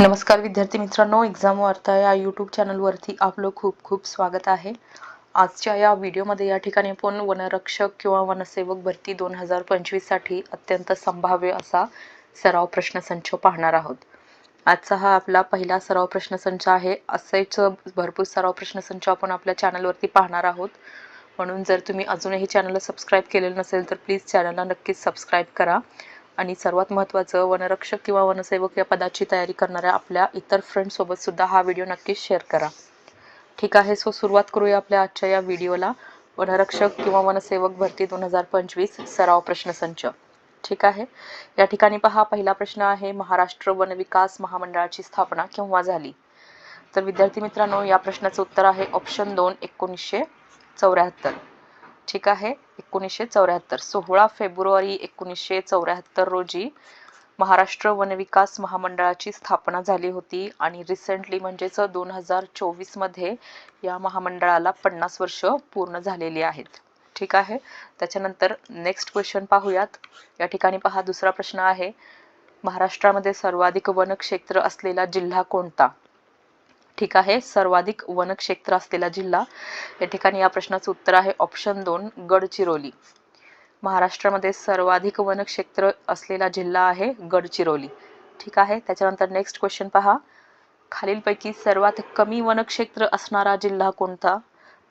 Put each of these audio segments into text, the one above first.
नमस्कार विद्यार्थी मित्रांनो एक्झाम वार्ता या यूट्यूब चॅनलवरती आपलं खूप खूप स्वागत आहे. आजच्या या व्हिडिओमध्ये या ठिकाणी आपण वनरक्षक किंवा वनसेवक भरती दोन हजार पंचवीससाठी अत्यंत संभाव्य असा सराव प्रश्नसंच पाहणार आहोत. आजचा हा आपला पहिला सराव प्रश्नसंच आहे. असेच भरपूर सराव प्रश्नसंच आपण आपल्या चॅनलवरती पाहणार आहोत. म्हणून जर तुम्ही अजूनही चॅनलला सबस्क्राईब केलेलं नसेल तर प्लीज चॅनलला नक्कीच सबस्क्राईब करा. आणि सर्वात महत्त्वाचं वनरक्षक किंवा वनसेवक या पदाची तयारी करणाऱ्या आपल्या इतर फ्रेंडसोबत सुद्धा हा व्हिडिओ नक्कीच शेअर करा. ठीक आहे सो सुरुवात करूया आपल्या आजच्या या व्हिडिओला वनरक्षक किंवा वनसेवक भरती दोन हजार पंचवीस सराव प्रश्नसंच ठीक आहे? या ठिकाणी पहा पहिला प्रश्न आहे महाराष्ट्र वन विकास महामंडळाची स्थापना केव्हा झाली? तर विद्यार्थी मित्रांनो या प्रश्नाचं उत्तर आहे ऑप्शन दोन एकोणीसशे चौऱ्याहत्तर. ठीक आहे. एकोणीसशे चौऱ्याहत्तर. सोळा फेब्रुवारी एकोणीसशे चौऱ्याहत्तर रोजी महाराष्ट्र वनविकास महामंडळाची स्थापना झाली होती आणि रिसेंटली म्हणजेच दोन हजार चोवीसमध्ये या महामंडळाला पन्नास वर्ष पूर्ण झालेली आहेत. ठीक आहे. त्याच्यानंतर नेक्स्ट क्वेश्चन पाहूयात. या ठिकाणी पहा दुसरा प्रश्न आहे. महाराष्ट्रामध्ये सर्वाधिक वनक्षेत्र असलेला जिल्हा कोणता? ठीक आहे. सर्वाधिक वनक्षेत्र असलेला जिल्हा या ठिकाणी या प्रश्नाचं उत्तर आहे ऑप्शन दोन गडचिरोली. महाराष्ट्रामध्ये सर्वाधिक वनक्षेत्र असलेला जिल्हा आहे गडचिरोली. ठीक आहे. त्याच्यानंतर नेक्स्ट क्वेश्चन पहा. खालीलपैकी सर्वात कमी वनक्षेत्र असणारा जिल्हा कोणता?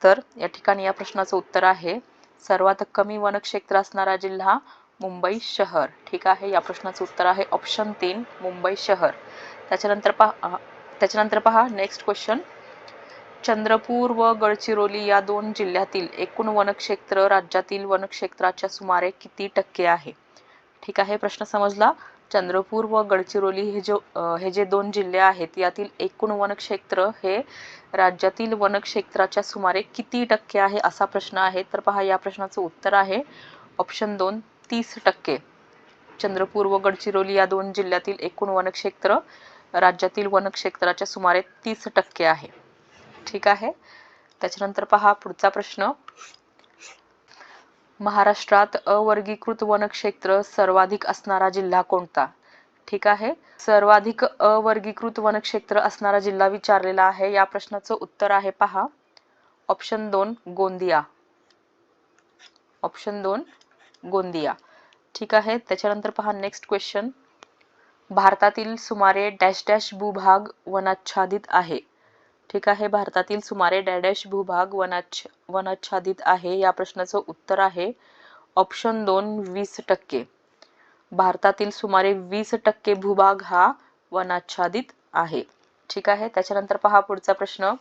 तर या ठिकाणी या प्रश्नाचं उत्तर आहे सर्वात कमी वनक्षेत्र असणारा जिल्हा मुंबई शहर. ठीक आहे. या प्रश्नाचं उत्तर आहे ऑप्शन तीन मुंबई शहर. त्याच्यानंतर पहा त्याच्यानंतर पहा नेक्स्ट क्वेश्चन चंद्रपूर व गडचिरोली या दोन जिल्ह्यातील एकूण वनक्षेत्र राज्यातील वनक्षेत्राच्या सुमारे किती टक्के आहे? ठीक आहे प्रश्न समजला. चंद्रपूर व गडचिरोली हे जो हे जे दोन जिल्हे आहेत यातील एकूण वनक्षेत्र हे राज्यातील वनक्षेत्राच्या सुमारे किती टक्के आहे असा प्रश्न आहे. तर पहा या प्रश्नाचं उत्तर आहे. ऑप्शन दोन तीस टक्के. चंद्रपूर व गडचिरोली या दोन जिल्ह्यातील एकूण वनक्षेत्र राज्यातील वनक्षेत्राच्या सुमारे तीस टक्के आहे. ठीक आहे? त्याच्यानंतर पहा पुढचा प्रश्न. महाराष्ट्रात अवर्गीकृत वनक्षेत्र सर्वाधिक असणारा जिल्हा कोणता? ठीक आहे? सर्वाधिक अवर्गीकृत वनक्षेत्र असणारा जिल्हा विचारलेला आहे. या प्रश्नाचं उत्तर आहे पहा. ऑप्शन दोन गोंदिया. ऑप्शन दोन गोंदिया. ठीक आहे? त्याच्यानंतर पहा नेक्स्ट क्वेश्चन. भारतातील सुमारे डॅश डॅश भूभाग वनाच्छादित आहे. ठीक आहे भारतातील सुमारे डॅडॅश भूभाग वनाच्छ वनाच्छादित आहे. या प्रश्नाचं उत्तर आहे ऑप्शन दोन वीस टक्के. भारतातील सुमारे वीस टक्के भूभाग हा वनाच्छादित आहे. ठीक आहे त्याच्यानंतर पहा पुढचा प्रश्न.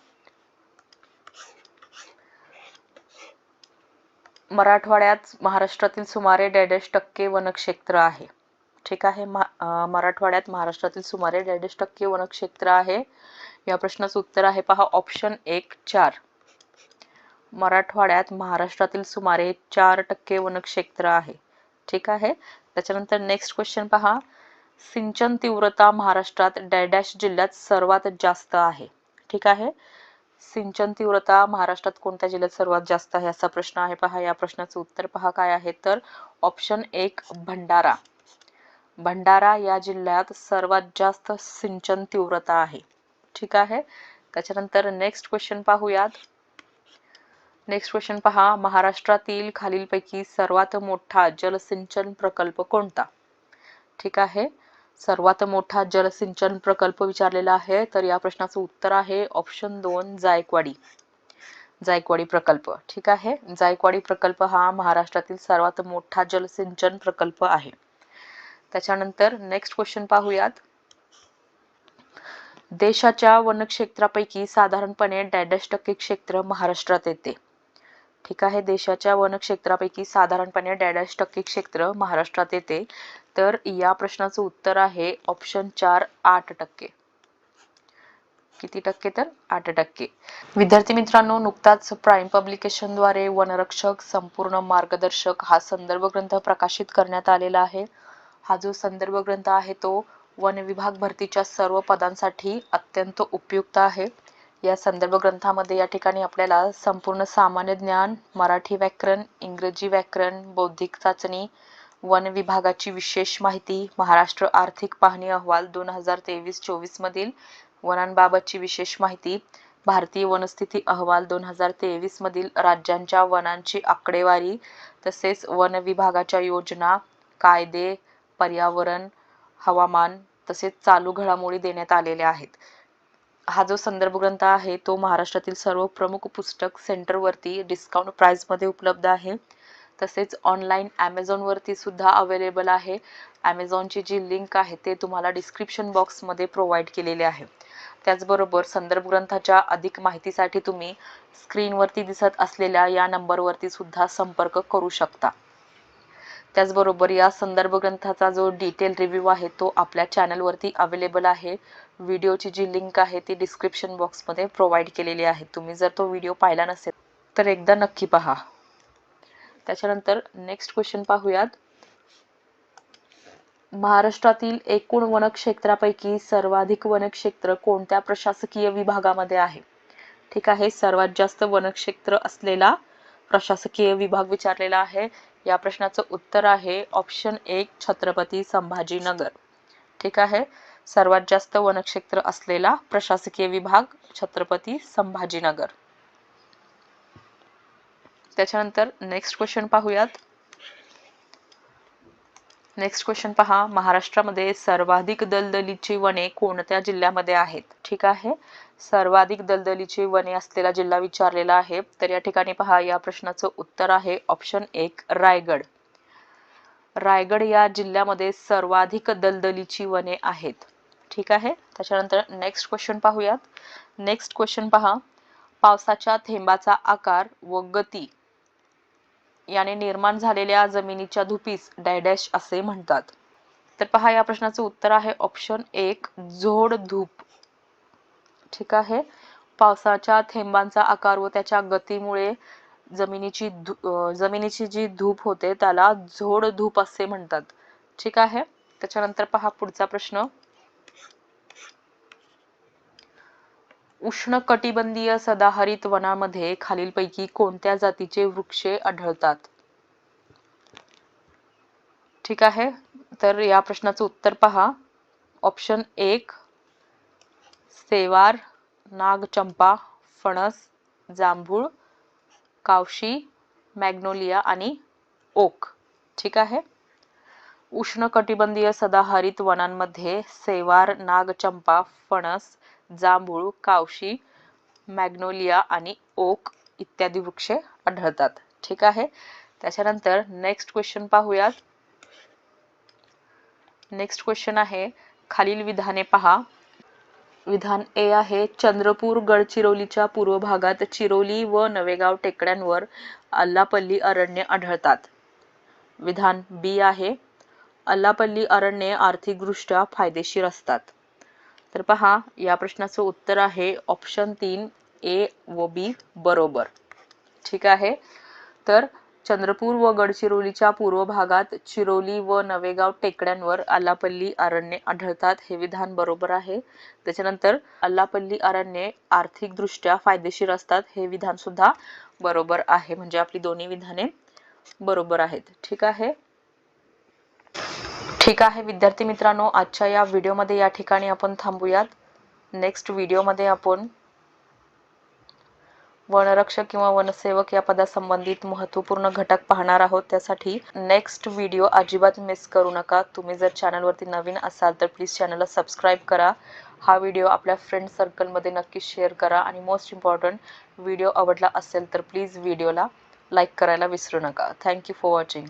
मराठवाड्यात महाराष्ट्रातील सुमारे डॅडॅश टक्के वनक्षेत्र आहे. ठीक आहे. मराठवाड्यात महाराष्ट्रातील सुमारे डॅडॅश टक्के वनक्षेत्र आहे. या प्रश्नाचं उत्तर आहे. पहा ऑप्शन एक चार. मराठवाड्यात महाराष्ट्रातील सुमारे चार टक्के वनक्षेत्र आहे. ठीक आहे? त्याच्यानंतर नेक्स्ट क्वेश्चन पहा. सिंचन तीव्रता महाराष्ट्रात डॅडॅश जिल्ह्यात सर्वात जास्त आहे. ठीक आहे? सिंचन तीव्रता महाराष्ट्रात कोणत्या जिल्ह्यात सर्वात जास्त आहे? असा प्रश्न आहे. पहा या प्रश्नाचं उत्तर पहा. काय आहे? तर ऑप्शन एक भंडारा. भंडारा या जिल्ह्यात सर्वात जास्त सिंचन तीव्रता आहे. ठीक आहे? त्याच्यानंतर नेक्स्ट क्वेश्चन पाहूयात. नेक्स्ट क्वेश्चन पहा. महाराष्ट्रातील खालीलपैकी सर्वात मोठा जलसिंचन प्रकल्प कोणता? ठीक आहे? सर्वात मोठा जलसिंचन प्रकल्प विचारलेला आहे तर या प्रश्नाचं उत्तर आहे ऑप्शन दोन जायकवाडी. जायकवाडी प्रकल्प. ठीक आहे? जायकवाडी प्रकल्प हा महाराष्ट्रातील सर्वात मोठा जलसिंचन प्रकल्प आहे. त्याच्यानंतर नेक्स्ट क्वेश्चन पाहूयात. देशाच्या वनक्षेत्रापैकी साधारणपणे डॅडॅश टक्के क्षेत्र महाराष्ट्रात येते. ठीक आहे देशाच्या वनक्षेत्रापैकी साधारणपणे डॅडॅश टक्के क्षेत्र महाराष्ट्रात येते. तर या प्रश्नाचं उत्तर आहे ऑप्शन चार आठ टक्के. किती टक्के तर? आठ टक्के. विद्यार्थी मित्रांनो नुकताच प्राईम पब्लिकेशनद्वारे वनरक्षक संपूर्ण मार्गदर्शक हा संदर्भ ग्रंथ प्रकाशित करण्यात आलेला आहे. हा जो संदर्भ ग्रंथ आहे तो वन विभाग भरतीच्या सर्व पदांसाठी अत्यंत उपयुक्त आहे. या संदर्भ ग्रंथामध्ये या ठिकाणी आपल्याला संपूर्ण सामान्य ज्ञान मराठी व्याकरण इंग्रजी व्याकरण बौद्धिक चाचणी वन विभागाची विशेष माहिती महाराष्ट्र आर्थिक पाहणी अहवाल दोन हजार तेवीस चोवीसमधील वनांबाबतची विशेष माहिती भारतीय वनस्थिती अहवाल दोन हजार तेवीस मधील राज्यांच्या वनांची आकडेवारी तसेच वन विभागाच्या योजना कायदे पर्यावरण हवामान तसेच चालू घडामोडी देण्यात आलेल्या आहेत. हा जो संदर्भ ग्रंथ आहे तो महाराष्ट्रातील सर्व प्रमुख पुस्तक सेंटरवरती डिस्काउंट प्राईजमध्ये उपलब्ध आहे. तसेच ऑनलाईन ॲमेझॉनवरती सुद्धा अवेलेबल आहे. ॲमेझॉनची जी लिंक आहे ते तुम्हाला डिस्क्रिप्शन बॉक्समध्ये प्रोव्हाइड केलेले आहे. त्याचबरोबर संदर्भ ग्रंथाच्या अधिक माहितीसाठी तुम्ही स्क्रीनवरती दिसत असलेल्या या नंबरवरती सुद्धा संपर्क करू शकता. त्याचबरोबर या संदर्भ ग्रंथाचा जो डिटेल रिव्ह्यू आहे तो आपल्या चॅनलवरती अवेलेबल आहे. व्हिडिओची जी लिंक आहे ती डिस्क्रिप्शन बॉक्समध्ये प्रोव्हाइड केलेली आहे. तुम्ही जर तो व्हिडिओ पाहिला नसेल तर एकदा नक्की पहा. त्याच्यानंतर नेक्स्ट क्वेश्चन पाहूयात. महाराष्ट्रातील एकूण वनक्षेत्रापैकी सर्वाधिक वनक्षेत्र कोणत्या प्रशासकीय विभागामध्ये आहे? ठीक आहे सर्वात जास्त वनक्षेत्र असलेला प्रशासकीय विभाग विचारलेला आहे. या प्रश्नाचं उत्तर आहे ऑप्शन एक छत्रपती संभाजीनगर. ठीक आहे? सर्वात जास्त वनक्षेत्र असलेला प्रशासकीय विभाग छत्रपती संभाजीनगर. त्याच्यानंतर नेक्स्ट क्वेश्चन पाहूयात. नेक्स्ट क्वेश्चन पहा. महाराष्ट्रामध्ये सर्वाधिक दलदलीची वने कोणत्या जिल्ह्यामध्ये आहेत? ठीक आहे. सर्वाधिक दलदलीची वने असलेला जिल्हा विचारलेला आहे. तर या ठिकाणी पहा या प्रश्नाचं उत्तर आहे. ऑप्शन एक रायगड. रायगड या जिल्ह्यामध्ये सर्वाधिक दलदलीची वने आहेत. ठीक आहे. त्याच्यानंतर नेक्स्ट क्वेश्चन पाहूयात. नेक्स्ट क्वेश्चन पहा. पावसाच्या थेंबाचा आकार व गती याने निर्माण झालेल्या जमिनीच्या धुपीस डॅडॅश असे म्हणतात. तर पहा या प्रश्नाचं उत्तर आहे ऑप्शन एक झोड धूप. ठीक आहे. पावसाच्या थेंबांचा आकार व त्याच्या गतीमुळे जमिनीची जमिनीची जी धूप होते त्याला झोड धूप असे म्हणतात. ठीक आहे. त्याच्यानंतर पहा पुढचा प्रश्न. उष्ण कटिबंधीय सदाहरित वनामध्ये खालीलपैकी कोणत्या जातीचे वृक्षे आढळतात? ठीक आहे तर या प्रश्नाचं उत्तर पहा. ऑप्शन एक सेवार नागचंपा फणस जांभूळ कावशी मॅग्नोलिया आणि ओक. ठीक आहे? उष्ण कटिबंधीय सदाहरित वनांमध्ये सेवार नागचंपा फणस जांभूळ कावशी मॅग्नोलिया आणि ओक इत्यादी वृक्ष आढळतात. ठीक आहे? त्याच्यानंतर नेक्स्ट क्वेश्चन पाहूयात. नेक्स्ट क्वेश्चन आहे खालील विधाने पहा. विधान ए आहे चंद्रपूर गडचिरोलीच्या पूर्व भागात चिरोली व नवेगाव टेकड्यांवर अल्लापल्ली अरण्य आढळतात. विधान बी आहे अल्लापल्ली अरण्ये आर्थिकदृष्ट्या फायदेशीर असतात. तर पहा या प्रश्नाचं उत्तर आहे ऑप्शन तीन ए व बी बरोबर. ठीक आहे? तर चंद्रपूर व गडचिरोलीच्या पूर्व भागात चिरोली व नवेगाव टेकड्यांवर आलापल्ली अरण्ये आढळतात. हे विधान बरोबर आहे. त्याच्यानंतर अल्लापल्ली अरण्ये आर्थिकदृष्ट्या फायदेशीर असतात. हे विधान सुद्धा बरोबर आहे. म्हणजे आपली दोन्ही विधाने बरोबर आहेत. ठीक आहे? ठीक आहे विद्यार्थी मित्रांनो आजच्या या व्हिडिओमध्ये या ठिकाणी आपण थांबूयात. नेक्स्ट व्हिडिओमध्ये आपण वनरक्षक किंवा वनसेवक या पदासंबंधित महत्त्वपूर्ण घटक पाहणार आहोत. त्यासाठी नेक्स्ट व्हिडिओ अजिबात मिस करू नका. तुम्ही जर चॅनलवरती नवीन असाल तर प्लीज चॅनलला सबस्क्राईब करा. हा व्हिडिओ आपल्या फ्रेंड सर्कलमध्ये नक्की शेअर करा आणि मोस्ट इम्पॉर्टंट व्हिडिओ आवडला असेल तर प्लीज व्हिडिओला लाईक करायला विसरू नका. Thank you for watching